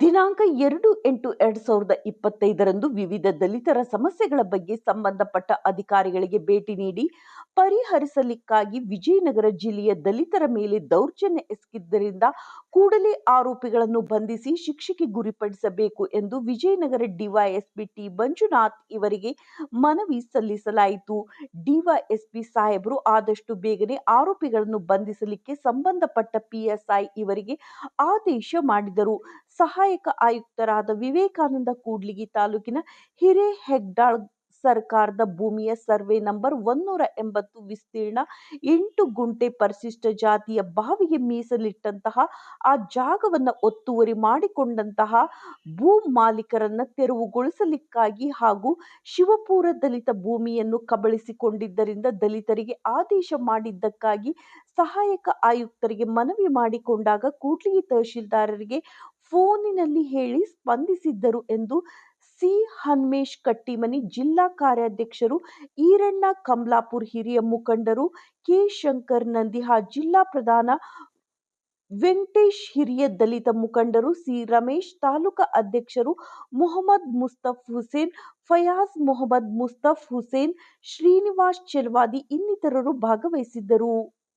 ದಿನಾಂಕ ಎರಡು ಎಂಟು ಎರಡ್ ಸಾವಿರದ ಇಪ್ಪತ್ತೈದರಂದು ವಿವಿಧ ದಲಿತರ ಸಮಸ್ಯೆಗಳ ಬಗ್ಗೆ ಸಂಬಂಧಪಟ್ಟ ಅಧಿಕಾರಿಗಳಿಗೆ ಭೇಟಿ ನೀಡಿ ಪರಿಹರಿಸಲಿಕ್ಕಾಗಿ ವಿಜಯನಗರ ಜಿಲ್ಲೆಯ ದಲಿತರ ಮೇಲೆ ದೌರ್ಜನ್ಯ ಎಸಗಿದ್ದರಿಂದ ಕೂಡಲೇ ಆರೋಪಿಗಳನ್ನು ಬಂಧಿಸಿ ಶಿಕ್ಷೆಗೆ ಗುರಿಪಡಿಸಬೇಕು ಎಂದು ವಿಜಯನಗರ ಡಿವೈಎಸ್ಪಿ ಟಿ ಮಂಜುನಾಥ್ ಇವರಿಗೆ ಮನವಿ ಸಲ್ಲಿಸಲಾಯಿತು. ಡಿವೈಎಸ್ಪಿ ಸಾಹೇಬರು ಆದಷ್ಟು ಬೇಗನೆ ಆರೋಪಿಗಳನ್ನು ಬಂಧಿಸಲಿಕ್ಕೆ ಸಂಬಂಧಪಟ್ಟ ಪಿಎಸ್ಐ ಇವರಿಗೆ ಆದೇಶ ಮಾಡಿದರು. ಸಹಾಯಕ ಆಯುಕ್ತರಾದ ವಿವೇಕಾನಂದ ಕೂಡ್ಲಿಗಿ ತಾಲೂಕಿನ ಹಿರೇಹೆಗ್ದಾಳ್ ಸರ್ಕಾರದ ಭೂಮಿಯ ಸರ್ವೆ ನಂಬರ್ ಒಂದೂರ ಎಂಬತ್ತು ವಿಸ್ತೀರ್ಣ ಎಂಟು ಗುಂಟೆ ಪರಿಶಿಷ್ಟ ಜಾತಿಯ ಬಾವಿಗೆ ಮೀಸಲಿಟ್ಟಂತಹ ಆ ಜಾಗವನ್ನು ಒತ್ತುವರಿ ಮಾಡಿಕೊಂಡಂತಹ ಭೂ ಮಾಲೀಕರನ್ನು ತೆರವುಗೊಳಿಸಲಿಕ್ಕಾಗಿ ಹಾಗೂ ಶಿವಪುರ ದಲಿತ ಭೂಮಿಯನ್ನು ಕಬಳಿಸಿಕೊಂಡಿದ್ದರಿಂದ ದಲಿತರಿಗೆ ಆದೇಶ ಮಾಡಿದ್ದಕ್ಕಾಗಿ ಸಹಾಯಕ ಆಯುಕ್ತರಿಗೆ ಮನವಿ ಮಾಡಿಕೊಂಡಾಗ ಕೂಡ್ಲಿಗಿ ತಹಶೀಲ್ದಾರರಿಗೆ ಫೋನಿನಲ್ಲಿ ಹೇಳಿ ಸ್ಪಂದಿಸಿದ್ದರು ಎಂದು ಸಿ. ಹನುಮೇಶ್ ಕಟ್ಟಿಮನಿ ಜಿಲ್ಲಾ ಕಾರ್ಯಾಧ್ಯಕ್ಷರು ಈರಣ್ಣ ಕಮಲಾಪುರ್ ಹಿರಿಯ ಮುಖಂಡರು ಕೆ. ಶಂಕರ್ ನಂದಿಹಾ ಜಿಲ್ಲಾ ಪ್ರಧಾನ ವೆಂಕಟೇಶ್ ಹಿರಿಯ ದಲಿತ ಮುಖಂಡರು ಸಿ. ರಮೇಶ್ ತಾಲೂಕಾ ಅಧ್ಯಕ್ಷರು ಮೊಹಮ್ಮದ್ ಮುಸ್ತಫ್ ಹುಸೇನ್, ಫಯಾಜ್ ಮೊಹಮ್ಮದ್ ಮುಸ್ತಫ್ ಹುಸೇನ್, ಶ್ರೀನಿವಾಸ್ ಚೆಲ್ವಾದಿ ಇನ್ನಿತರರು ಭಾಗವಹಿಸಿದ್ದರು.